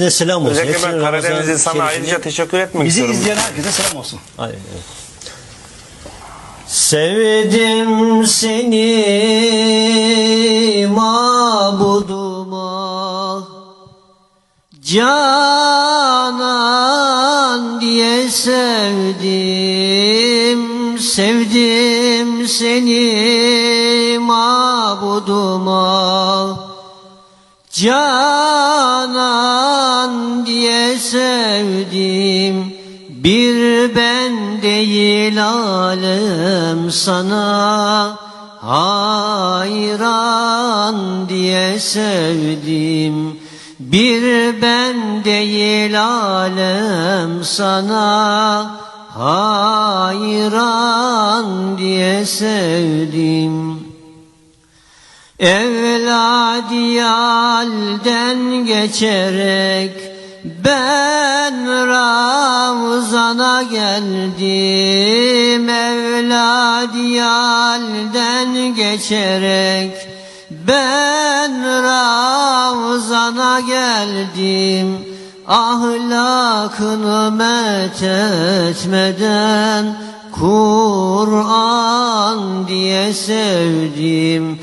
Hepsine selam olsun. Özellikle Hepsine ben Karadeniz Ramazan insanına ayrıca teşekkür etmek Bizi istiyorum. izleyen herkese selam olsun. Aynen. Sevdim seni mabuduma Canan diye sevdim Sevdim seni mabuduma Canan sevdim. Bir ben değil alem sana. Hayran diye sevdim. Bir ben değil alem sana. Hayran diye sevdim. Evladiyalden geçerek ben Ravzana geldim Evladiyalden geçerek. Ben Ravzana geldim Ahlakını met etmeden Kur'an diye sevdim